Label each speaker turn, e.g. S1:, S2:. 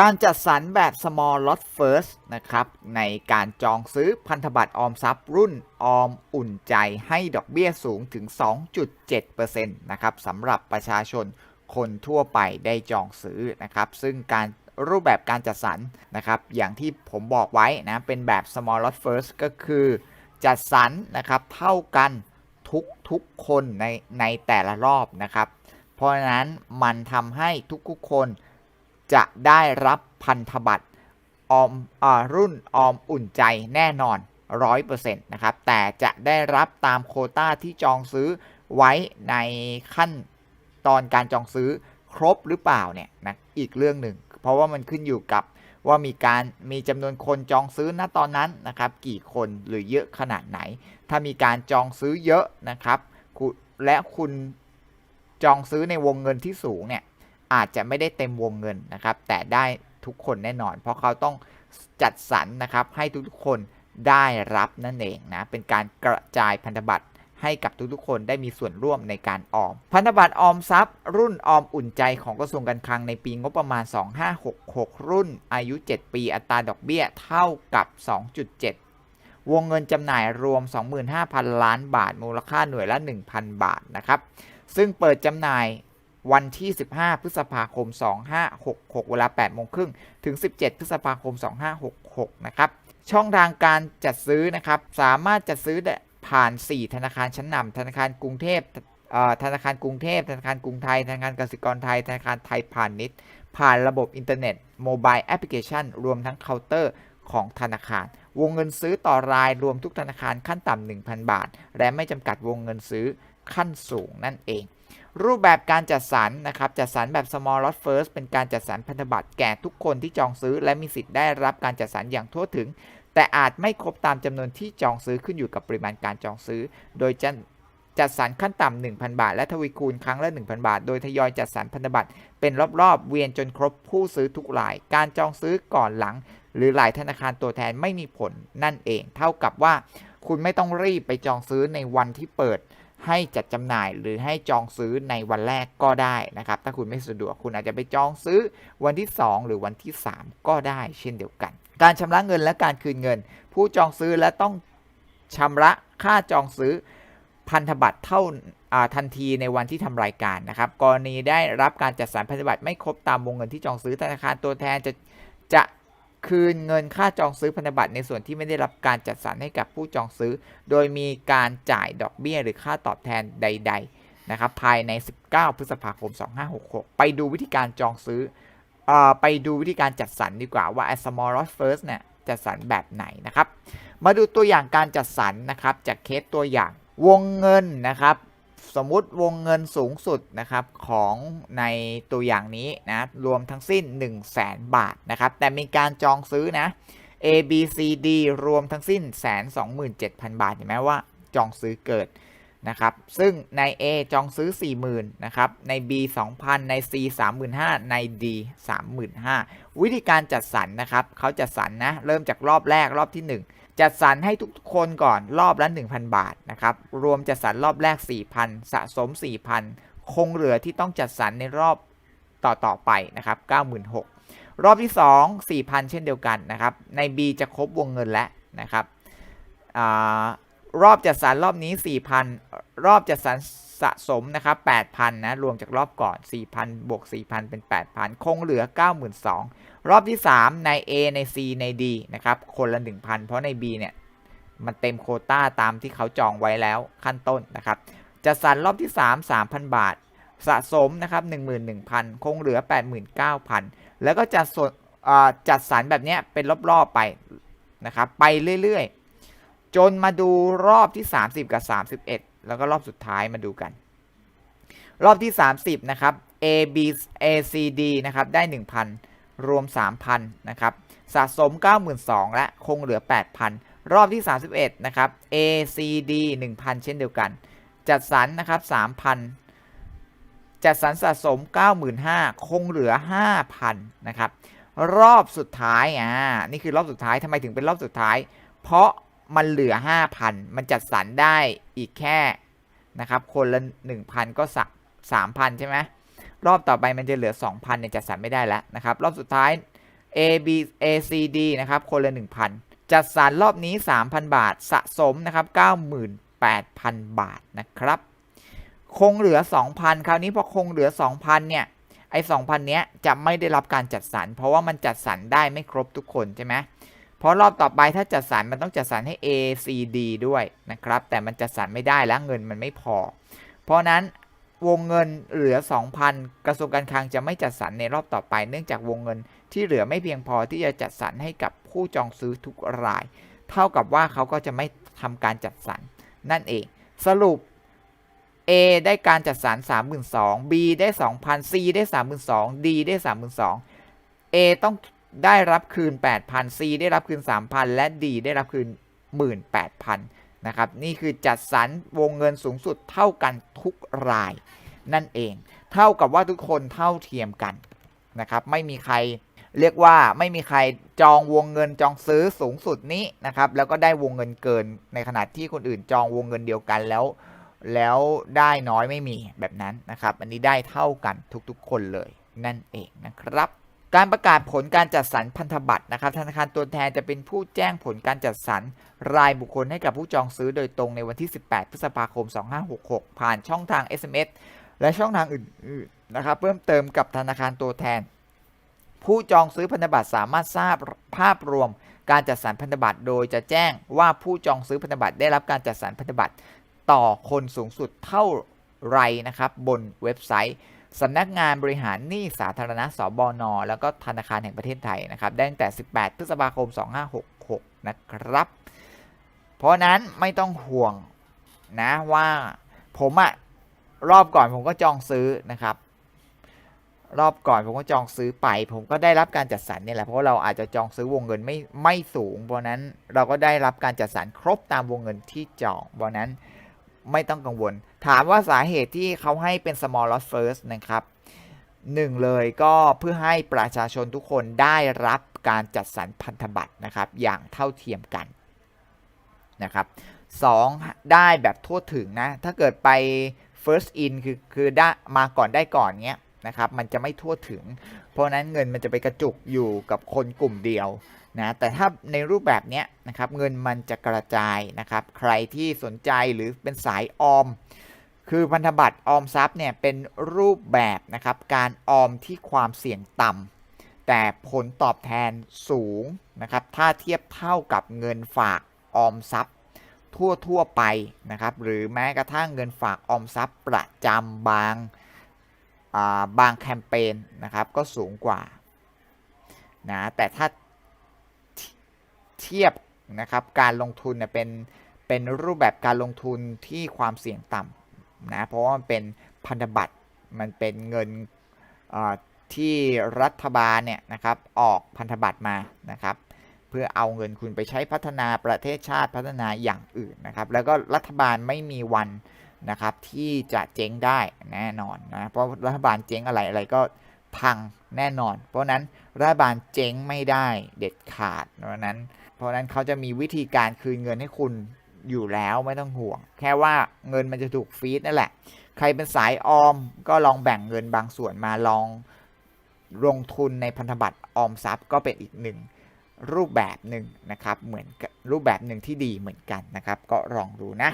S1: การจัดสรรแบบ small lot first นะครับในการจองซื้อพันธบัตรออมทรัพย์รุ่นออมอุ่นใจให้ดอกเบี้ยสูงถึง 2.7%นะครับสำหรับประชาชนคนทั่วไปได้จองซื้อนะครับ ซึ่งการรูปแบบการจัดสรรนะครับ อย่างที่ผมบอกไว้นะเป็นแบบ small lot first ก็คือจัดสรรนะครับเท่ากันทุกทุกคนในในแต่ละรอบนะครับ เพราะฉะนั้นมันทำให้ทุกๆคน จะได้รับพันธบัตรออมอรุ่นออมอุ่นใจแน่นอน 100%นะครับ แต่จะได้รับตามโคต้าที่จองซื้อไว้ในขั้นตอนการจองซื้อครบหรือเปล่าเนี่ยนะอีกเรื่องหนึ่ง เพราะว่ามันขึ้นอยู่กับว่ามีการมีจำนวนคนจองซื้อณตอนนั้นนะครับ กี่คนหรือเยอะขนาดไหน ถ้ามีการจองซื้อเยอะนะครับ และคุณจองซื้อในวงเงินที่สูงเนี่ย อาจจะไม่ได้เต็มวงเงินนะครับ แต่ได้ทุกคนแน่นอน เพราะเขาต้องจัดสรรนะครับให้ทุกๆคนได้รับนั่นเองนะเป็นการกระจายพันธบัตรให้กับทุกๆคนได้มีส่วนร่วมในการออม พันธบัตรออมทรัพย์ รุ่นออมอุ่นใจของกระทรวงการคลังในปีงบประมาณ 2566 รุ่นอายุ 7 ปีอัตราดอกเบี้ยเท่ากับ 2.7 วงเงินจำหน่ายรวม 25,000 ล้านบาท มูลค่าหน่วยละ 1,000 บาทนะครับซึ่งเปิดจำหน่าย วันที่ 15 พฤษภาคม 2566 เวลา8โมงครึ่งถึง 17 พฤษภาคม 2566 นะครับ ช่องทางการจัดซื้อนะครับ สามารถจัดซื้อผ่าน 4 ธนาคารชั้นนำธนาคารกรุงเทพธนาคารกรุงเทพ ธนาคารกรุงไทย ธนาคารกสิกรไทย ธนาคารไทยพาณิชย์ ผ่านระบบอินเทอร์เน็ตโมบายแอปพลิเคชัน รวมทั้งเคาน์เตอร์ของธนาคาร วงเงินซื้อต่อรายรวมทุกธนาคารขั้นต่ำ1,000 บาท และไม่จำกัดวงเงินซื้อขั้นสูงนั่นเอง รูปแบบการจัดสรรนะครับ จัดสรรแบบ small lot first เป็นการจัดสรรพันธบัตรแก่ทุกคนที่จองซื้อ และมีสิทธิ์ได้รับการจัดสรรอย่างทั่วถึง แต่อาจไม่ครบตามจำนวนที่จองซื้อขึ้นอยู่กับปริมาณการจองซื้อ โดยจะจัดสรรขั้นต่ำ1,000 บาท และทวีคูณครั้งละ 1,000 บาท โดยทยอยจัดสรรพันธบัตรเป็นรอบๆ เวียนจนครบผู้ซื้อทุกราย การจองซื้อก่อนหลัง หรือหลายธนาคารตัวแทนไม่มีผลนั่นเอง เท่ากับว่า คุณไม่ต้องรีบไปจองซื้อในวันที่เปิด ให้จัดจำหน่ายหรือให้จองซื้อในวันแรกก็ได้นะครับ ถ้าคุณไม่สะดวกคุณอาจจะไปจองซื้อวันที่ 2 หรือวันที่ 3 ก็ได้เช่นเดียวกัน การชำระเงินและการคืนเงิน ผู้จองซื้อและต้องชำระค่าจองซื้อพันธบัตรเท่าทันทีในวันที่ทำรายการนะครับ กรณีได้รับการจัดสรรพันธบัตรไม่ครบตามวงเงินที่จองซื้อธนาคารตัวแทนจะจะ คืนเงินค่าจองซื้อพันธบัตรในส่วนที่ไม่ได้รับการจัดสรรให้กับผู้จองซื้อ โดยมีการจ่ายดอกเบี้ยหรือค่าตอบแทนใด ๆ นะครับ ภายใน 19 พฤษภาคม 2566 ไปดูวิธีการจองซื้ออไปดูวิธีการจัดสรรดีกว่าว่า a small o t first เนี่ยจัดสรรแบบไหนนะครับ มาดูตัวอย่างการจัดสรรนะครับจากเคสตัวอย่างวงเงินนะครับ สมมุติวงเงินสูงสุดนะครับของในตัวอย่างนี้นะรวมทั้งสิ้น 1 0 0 0 0แสนบาทนะครับแต่มีการจองซื้อนะ A B C D รวมทั้งสิ้น1 2 7 0 0 0บาทเห็นไหมว่าจองซื้อเกิดนะครับซึ่งใน A จองซื้อ 40,000นะครับใน B 2,000 ใน C 35,000ใน D 35,000วิธีการจัดสรรนะครับเขาจัดสรรนะเริ่มจากรอบแรกรอบที่ 1 จัดสรรให้ทุกคนก่อนรอบละ 1,000 บาทนะครับ รวมจัดสรรรอบแรก 4,000 สะสม 4,000 คงเหลือที่ต้องจัดสรรในรอบต่อต่อๆไปนะครับ 96,000 รอบที่ 2 4,000 เช่นเดียวกันนะครับ ใน B จะครบวงเงินแล้วนะครับอรอบจัดสรรรอบนี้ 4,000 รอบจัดสรร สะสมนะครับ8,000นะรวมจากรอบก่อน 4,000บวก4,000 เป็น 8,000 คงเหลือ 92,000 รอบที่ 3 ใน A ใน C ใน D นะครับคนละ 1,000 เพราะใน B เนี่ย มันเต็มโคต้าตามที่เขาจองไว้แล้วขั้นต้นนะครับจัดสรรรอบที่ 3 3,000 บาท สะสมนะครับ11,000 คงเหลือ 89,000 แล้วก็จัดส่วนจัดสรรแบบเนี้ยเป็นรอบๆไปนะครับไปเรื่อยๆ จนมาดูรอบที่ 30 กับ 31 แล้วก็รอบสุดท้ายมาดูกัน รอบที่ 30 นะครับ A B A C D นะครับ ได้ 1,000 รวม 3,000 นะครับ สะสม 92,000 และคงเหลือ 8,000 รอบที่ 31 นะครับ A C D 1,000 เช่นเดียวกัน จัดสรรนะครับ 3,000 จัดสรรสะสม 95,000 คงเหลือ 5,000 นะครับ รอบสุดท้าย อ่า นี่คือรอบสุดท้ายทำไมถึงเป็นรอบสุดท้าย เพราะ มันเหลือ 5,000 มันจัดสรรได้อีกแค่นะครับ คนละ 1,000 ก็สัก3,000ใช่ไหมรอบต่อไปมันจะเหลือ 2,000เนี่ยจัดสรรไม่ได้แล้วนะครับ รอบสุดท้าย A B A C D นะครับ คนละ 1,000 จัดสรรรอบนี้ 3,000 บาทสะสมนะครับ 98,000 บาทนะครับ คงเหลือ 2,000 คราวนี้พอคงเหลือ 2,000 เนี่ย ไอ้2,000 เนี้ยจะไม่ได้รับการจัดสรร เพราะว่ามันจัดสรรได้ไม่ครบทุกคนใช่ไหม เพราะรอบต่อไปถ้าจัดสรรมันต้องจัดสรรให้ A C D ด้วยนะครับ แต่มันจัดสรรไม่ได้แล้วเงินมันไม่พอ เพราะนั้นวงเงินเหลือ 2,000 กระทรวงการคลังจะไม่จัดสรรในรอบต่อไป เนื่องจากวงเงินที่เหลือไม่เพียงพอที่จะจัดสรรให้กับผู้จองซื้อทุกราย เท่ากับว่าเขาก็จะไม่ทำการจัดสรรนั่นเอง สรุป A ได้การจัดสรร32,000 B ได้ 2,000 C ได้ 32,000 D ได้ 32,000 A ต้อง ได้รับคืน 8,000 C ได้รับคืน 3,000 และ D ได้รับคืน 18,000 นะครับ นี่คือจัดสรรวงเงินสูงสุดเท่ากันทุกราย นั่นเอง เท่ากับว่าทุกคนเท่าเทียมกันนะครับ ไม่มีใครเรียกว่าไม่มีใครจองวงเงินจองซื้อสูงสุดนี้นะครับ แล้วก็ได้วงเงินเกินในขณะที่คนอื่นจองวงเงินเดียวกันแล้ว แล้วได้น้อยไม่มีแบบนั้นนะครับ อันนี้ได้เท่ากันทุกๆคนเลยนั่นเองนะครับ การประกาศผลการจัดสรรพันธบัตรนะครับ ธนาคารตัวแทนจะเป็นผู้แจ้งผลการจัดสรรรายบุคคลให้กับผู้จองซื้อโดยตรงในวันที่ 18 พฤษภาคม 2566 ผ่านช่องทาง SMS และช่องทางอื่นๆนะครับ เพิ่มเติมกับธนาคารตัวแทน ผู้จองซื้อพันธบัตรสามารถทราบภาพรวมการจัดสรรพันธบัตรโดยจะแจ้งว่าผู้จองซื้อพันธบัตรได้รับการจัดสรรพันธบัตรต่อคนสูงสุดเท่าไรนะครับบนเว็บไซต์ สำนักงานบริหารหนี้สาธารณะสบน แล้วก็ธนาคารแห่งประเทศไทยนะครับ ได้ตั้งแต่ 18 พฤษภาคม 2566 นะครับ เพราะนั้นไม่ต้องห่วงนะว่าผมอะรอบก่อนผมก็จองซื้อนะครับ รอบก่อนผมก็จองซื้อไป ผมก็ได้รับการจัดสรรเนี่ยแหละเพราะเราอาจจะจองซื้อวงเงินไม่ไม่สูง เพราะนั้นเราก็ได้รับการจัดสรรครบตามวงเงินที่จองเพราะนั้น ไม่ต้องกังวล ถามว่าสาเหตุที่เขาให้เป็น small lot first นะครับหนึ่งเลยก็เพื่อให้ประชาชนทุกคนได้รับการจัดสรรพันธบัตรนะครับ อย่างเท่าเทียมกันนะครับสองได้แบบทั่วถึงนะ ถ้าเกิดไป first in คือคือได้มาก่อนได้ก่อนเนี้ย นะครับมันจะไม่ทั่วถึง เพราะนั้นเงินมันจะไปกระจุกอยู่กับคนกลุ่มเดียวนะแต่ถ้าในรูปแบบเนี้ยนะครับเงินมันจะกระจายนะครับ ใครที่สนใจหรือเป็นสายออม คือพันธบัตรออมทรัพย์เนี่ยเป็นรูปแบบนะครับการออมที่ความเสี่ยงต่ำแต่ผลตอบแทนสูงนะครับถ้าเทียบเท่ากับเงินฝากออมทรัพย์ ทั่วทั่วไปนะครับหรือแม้กระทั่งเงินฝากออมทรัพย์ประจำบาง บางแคมเปญนะครับก็สูงกว่านะแต่ถ้าเทียบนะครับการลงทุนเนี่ยเป็นเป็นรูปแบบการลงทุนที่ความเสี่ยงต่ำนะเพราะว่ามันเป็นพันธบัตรมันเป็นเงินที่รัฐบาลเนี่ยนะครับออกพันธบัตรมานะครับเพื่อเอาเงินคุณไปใช้พัฒนาประเทศชาติพัฒนาอย่างอื่นนะครับแล้วก็รัฐบาลไม่มีวัน นะครับที่จะเจ๊งได้แน่นอนนะเพราะรัฐบาลเจ๊งอะไรอะไรก็พังแน่นอน เพราะนั้นรัฐบาลเจ๊งไม่ได้เด็ดขาด เพราะนั้น เพราะนั้นเขาจะมีวิธีการคืนเงินให้คุณอยู่แล้วไม่ต้องห่วง แค่ว่าเงินมันจะถูกฟีดนั่นแหละ ใครเป็นสายออมก็ลองแบ่งเงินบางส่วนมาลองลงทุนในพันธบัตรออมทรัพย์ก็เป็นอีกหนึ่งรูปแบบหนึ่งนะครับ เหมือนรูปแบบหนึ่งที่ดีเหมือนกันนะครับ ก็ลองดูนะ